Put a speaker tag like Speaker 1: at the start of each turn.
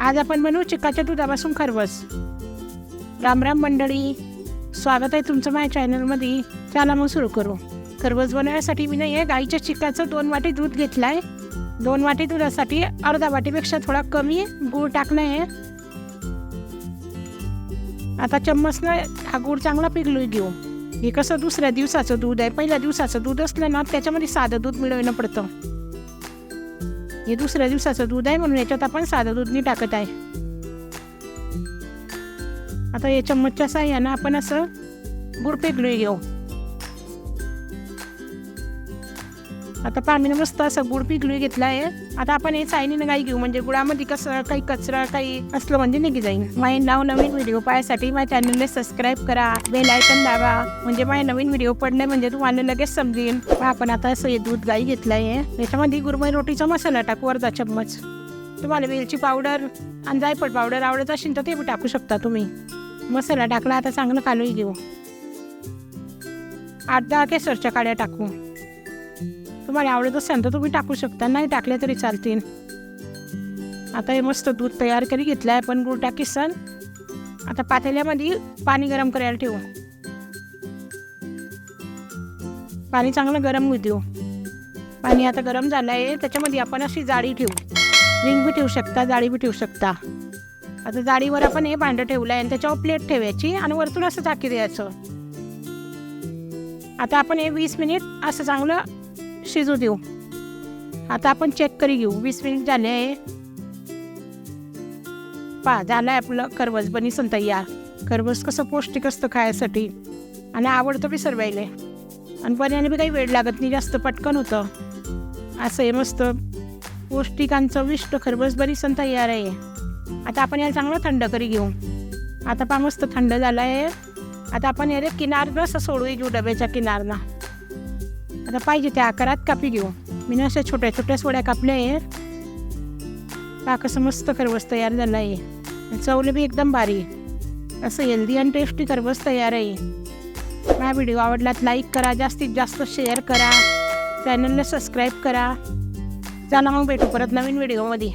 Speaker 1: आज आपण बनवू चिकाच्या दुधापासून खरवस. राम राम मंडळी स्वागत आहे तुमचं माझ्या चॅनलमध्ये. चला मग सुरू करू. खरवस बनवण्यासाठी मी नाही आहे गाईच्या चिकाचं दोन वाटी दूध घेतलं आहे दोन वाटी दुधासाठी अर्धा वाटीपेक्षा थोडा कमी गूळ टाकणं आहे. आता चम्मचनं हा गूळ चांगला पिघलू घेऊ. हे कसं दुसऱ्या दिवसाचं दूध आहे पहिल्या दिवसाचं दूध असलं ना त्याच्यामध्ये साधं दूध मिळवणं पडतं. हे दुसऱ्या दिवसाचं दूध आहे म्हणून याच्यात आपण साधं दूध नाही टाकत आहे. आता या चम्मचच्या साह्यानं आपण असं गुड पेगळी घेऊ. आता पामीनं मस्त असं गुड पिकलू घेतला आहे आता आपण हे सायनीनं गाई घेऊ म्हणजे गुळामध्ये कसं काही कचरा काही असलं म्हणजे निघी जाईल माझे नाव नवीन व्हिडिओ पाहायसाठी माझ्या चॅनलला सबस्क्राईब करा बेल आयकन दाबा. म्हणजे माझे नवीन व्हिडिओ पडले म्हणजे तुम्हाला लगेच समजेल आपण आता असं हे दूध गाई घेतलं आहे याच्यामध्ये गुरमई रोटीचा मसाला टाकू अर्धा चम्मच. तुम्हाला वेलची पावडर आणि जायफळ पावडर आवडत असेल तर ते पण टाकू शकता तुम्ही. मसाला टाकला आता चांगलं कालून घेऊ. आठ दहा केसरच्या काड्या टाकू. तुम्हाला आवडत असेल तर तुम्ही टाकू शकता. नाही टाकले तरी चालतील. आता हे मस्त दूध तयार करी घेतलं आहे पण गुळ टाकी सण आता पातेल्यामध्ये पाणी गरम करायला ठेवू. पाणी चांगलं गरम होऊ देऊ. पाणी आता गरम झालं आहे त्याच्यामध्ये आपण अशी जाळी ठेवू. रिंग बी ठेवू शकता जाळी बी ठेवू शकता. आता जाळीवर आपण हे भांडं ठेवलं आहे आणि त्याच्यावर प्लेट ठेवायची आणि वरतून असं टाकी द्यायचं. आता आपण हे वीस मिनिट असं चांगलं शिजू देऊ. आता आपण चेक करी घेऊ. वीस मिनिट झाले आहे. पा झालं आहे आपलं खरवस बनीसन तयार करवस कसं पौष्टिक असतं खायसाठी. आणि आवडतं बी सर्वायले आणि बनायला बी काही वेळ लागत नाही जास्त पटकन होतं. असं आहे मस्त. पौष्टिक आणि चविष्ट खरबस बरीसन तयार आहे. आता आपण याला चांगलं थंड करी घेऊ. आता पा मस्त थंड झालं आहे आता आपण याला किनारनं असं सोडू घेऊ डब्याच्या किनारना. आता पाहिजे त्या आकारात कापी घेऊ. मी अशा छोट्या छोट्या सोड्या कापल्या आहे पा कसं मस्त खरवस तयार झालं आहे चवले बी एकदम भारी. असं हेल्दी आणि टेस्टी खरवस तयार आहे. हा व्हिडिओ आवडलात लाईक करा जास्तीत जास्त शेअर करा. चॅनलला सबस्क्राईब करा. चला मग भेटू परत नवीन व्हिडिओमध्ये